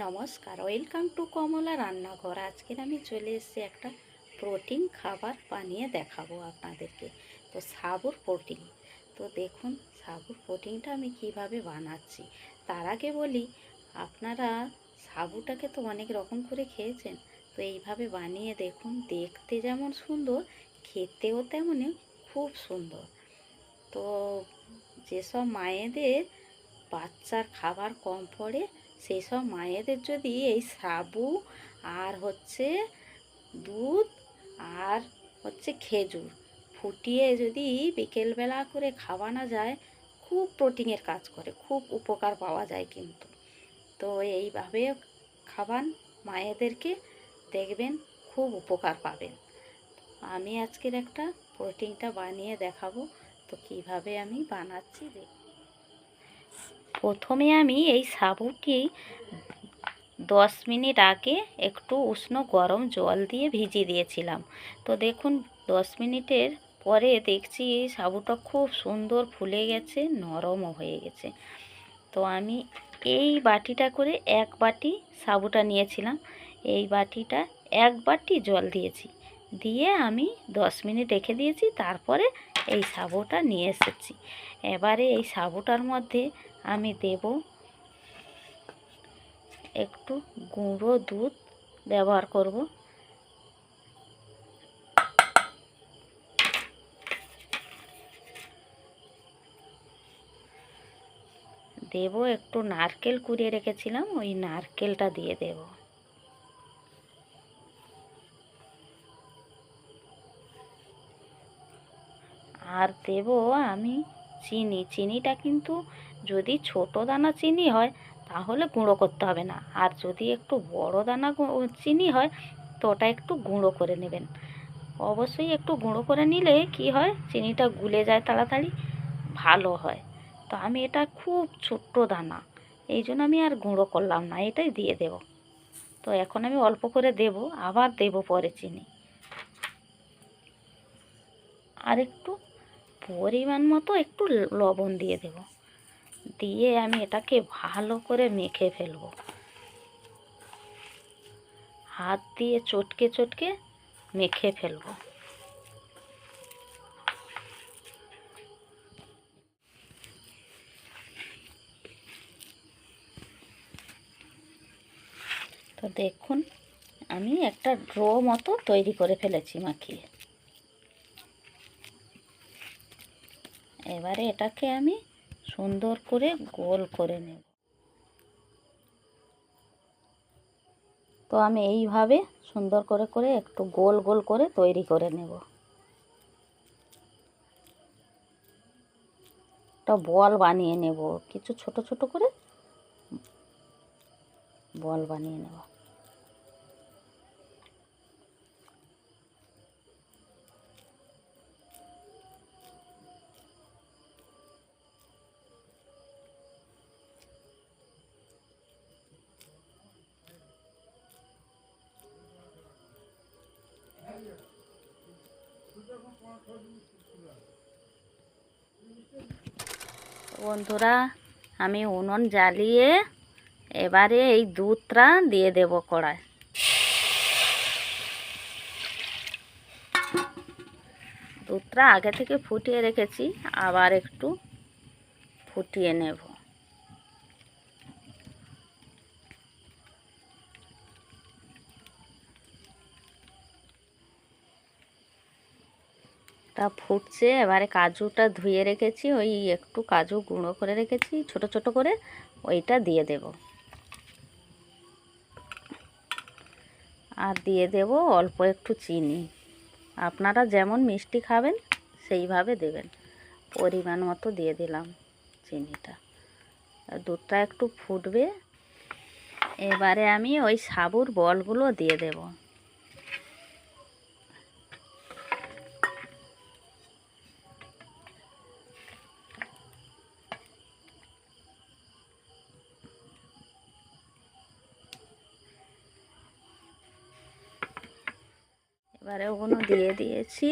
নমস্কার welcome to কমলা রান্নাঘর। আজকের আমি চলে এসেছি একটা প্রোটিন খাবার বানিয়ে দেখাবো আপনাদেরকে। তো সাবুর প্রোটিন তো দেখুন, সাবুর প্রোটিনটা আমি কীভাবে বানাচ্ছি। তার আগে বলি, আপনারা সাবুটাকে তো অনেক রকম করে খেয়েছেন। তো এইভাবে বানিয়ে দেখুন, দেখতে যেমন সুন্দর, খেতেও তেমনই খুব সুন্দর। তো যেসব মায়েদের বাচ্চার খাবার কম পড়ে সেই সব মায়েদের যদি এই সাবু আর হচ্ছে দুধ আর হচ্ছে খেজুর ফুটিয়ে যদি বিকেলবেলা করে খাওয়ানো যায়, খুব প্রোটিনের কাজ করে, খুব উপকার পাওয়া যায় কিন্তু। তো এইভাবে খাবান, মায়েদেরকে দেখবেন, খুব উপকার পাবেন। আমি আজকের একটা প্রোটিনটা বানিয়ে দেখাবো। তো কীভাবে আমি বানাচ্ছি দেখ প্রথমে আমি এই সাবুটি দশ মিনিট আগে একটু উষ্ণ গরম জল দিয়ে ভিজিয়ে দিয়েছিলাম। তো দেখুন, দশ মিনিটের পরে দেখছি এই সাবুটা খুব সুন্দর ফুলে গেছে, নরমও হয়ে গেছে। তো আমি এই বাটিটা করে এক বাটি সাবুটা নিয়েছিলাম। এই বাটিটা এক বাটি জল দিয়েছি। দিয়ে আমি দশ মিনিট রেখে দিয়েছি, তারপরে এই সাবুটা নিয়ে এসেছি। এবারে এই সাবুটার মধ্যে আমি দেব একটু গুঁড়ো দুধ ব্যবহার করব। দেব একটু নারকেল কুড়িয়ে রেখেছিলাম, ওই নারকেলটা দিয়ে দেব। আর দেব আমি চিনি, চিনিটা কিন্তু যদি ছোট দানা চিনি হয়, তাহলে গুঁড়ো করতে হবে না। আর যদি একটু বড় দানা চিনি হয় তো ওটা একটু গুঁড়ো করে নেবেন। অবশ্যই একটু গুঁড়ো করে নিলে কি হয়, চিনিটা গুলে যায় তাড়াতাড়ি, ভালো হয়। তো আমি এটা খুব ছোট্ট দানা, এই জন্য আমি আর গুঁড়ো করলাম না, এটাই দিয়ে দেব। তো এখন আমি অল্প করে দেব, আবার দেব পরে চিনি। আর একটু পরিমাণ মতো একটু লবণ দিয়ে দেব। দিয়ে আমি এটাকে ভালো করে মেখে ফেলব। হাত দিয়ে চটকে চটকে মেখে ফেলব। তো দেখুন, আমি একটা ড্রো মতো তৈরি করে ফেলেছি মাখিয়ে। এবারে এটাকে আমি সুন্দর করে গোল করে নেব। তো আমি এইভাবে সুন্দর করে করে একটু গোল গোল করে তৈরি করে নেব। একটা বল বানিয়ে নেব। কিছু ছোট ছোট করে বল বানিয়ে নেব। বন্ধুরা, আমি উনুন জ্বালিয়ে এবারে এই দুধটা দিয়ে দেব কড়ায়। দুধটা আগে থেকে ফুটিয়ে রেখেছি, আবার একটু ফুটিয়ে নেব। তা ফুটছে, এবারে কাজুটা ধুয়ে রেখেছি, ওই একটু কাজু গুঁড়ো করে রেখেছি, ছোট ছোট করে ওইটা দিয়ে দেব। আর দিয়ে দেব অল্প একটু চিনি। আপনারা যেমন মিষ্টি খাবেন, সেইভাবে দেবেন। পরিমাণ মতো দিয়ে দিলাম চিনিটা। দুধটা একটু ফুটবে। এবারে আমি ওই সাবুর বলগুলো দিয়ে দেবো। এবারে ওগুলো দিয়ে দিয়েছি।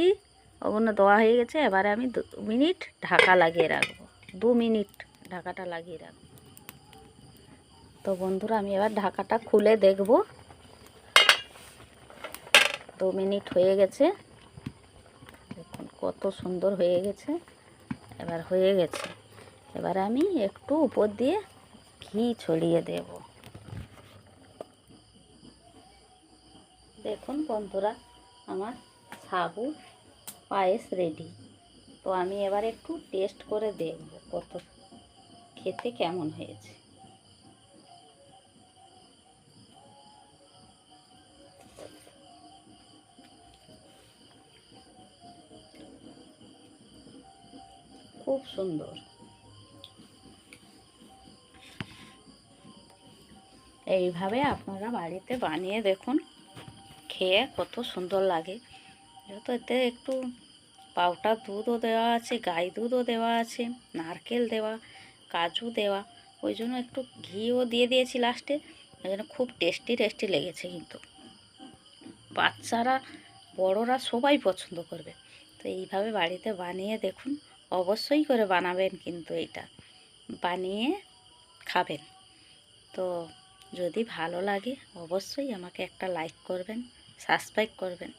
ওগুলো দেওয়া হয়ে গেছে, এবারে আমি দু মিনিট ঢাকা লাগিয়ে রাখব। দু মিনিট ঢাকাটা লাগিয়ে রাখব। তো বন্ধুরা, আমি এবার ঢাকাটা খুলে দেখব। দু মিনিট হয়ে গেছে। দেখুন কত সুন্দর হয়ে গেছে। এবার হয়ে গেছে। এবার আমি একটু উপর দিয়ে ঘি ছড়িয়ে দেব। দেখুন বন্ধুরা আমার সাবু পায়েস রেডি তো আমি এবার একটু টেস্ট করে দেখব কত খেতে কেমন হয়েছে। খুব সুন্দর। এইভাবে আপনারা বাড়িতে বানিয়ে দেখুন। খেয়ে কত সুন্দর লাগে। যেহেতু এতে একটু পাউডার দুধও দেওয়া আছে, গাই দুধও দেওয়া আছে, নারকেল দেওয়া, কাজু দেওয়া, ওই জন্য একটু ঘিও দিয়ে দিয়েছি লাস্টে ওই জন্য খুব টেস্টি টেস্টি লেগেছে কিন্তু। বাচ্চারা, বড়রা সবাই পছন্দ করবে। তো এইভাবে বাড়িতে বানিয়ে দেখুন, অবশ্যই করে বানাবেন কিন্তু এইটা। বানিয়ে খাবেন। তো যদি ভালো লাগে, অবশ্যই আমাকে একটা লাইক করবেন। সাবস্ক্রাইব করবেন।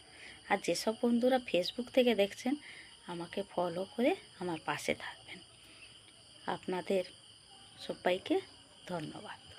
আর যেসব বন্ধুরা ফেসবুক থেকে দেখছেন, আমাকে ফলো করে আমার পাশে থাকবেন। আপনাদের সবাইকে ধন্যবাদ।